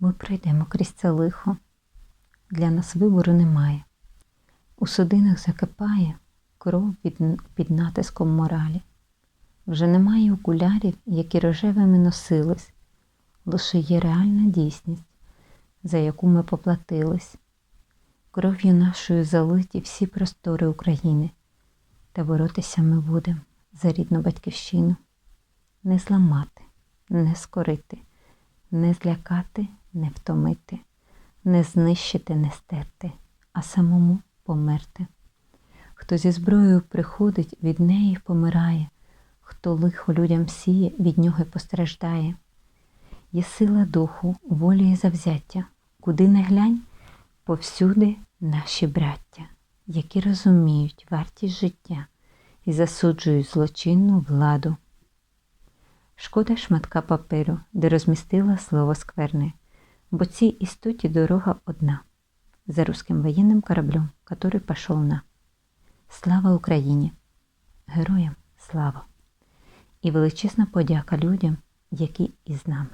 Ми пройдемо крізь це лихо. Для нас вибору немає. У судинах закипає кров під, під натиском моралі. Вже немає окулярів, які рожевими носились, лише є реальна дійсність, за яку ми поплатились. Кров'ю нашою залиті всі простори України, та боротися ми будемо за рідну батьківщину. Не зламати, не скорити, не злякати, не втомити, не знищити, не стерти, а самому померти. Хто зі зброєю приходить, від неї помирає, хто лихо людям сіє, від нього й постраждає. Є сила духу, волі і завзяття, куди не глянь, повсюди наші браття, які розуміють вартість життя і засуджують злочинну владу. Шкода шматка паперу, де розмістила слово скверне, бо цій істоті дорога одна за русским воєнним кораблем, который пошел на. Слава Україні! Героям слава! І величезна подяка людям, які із нами.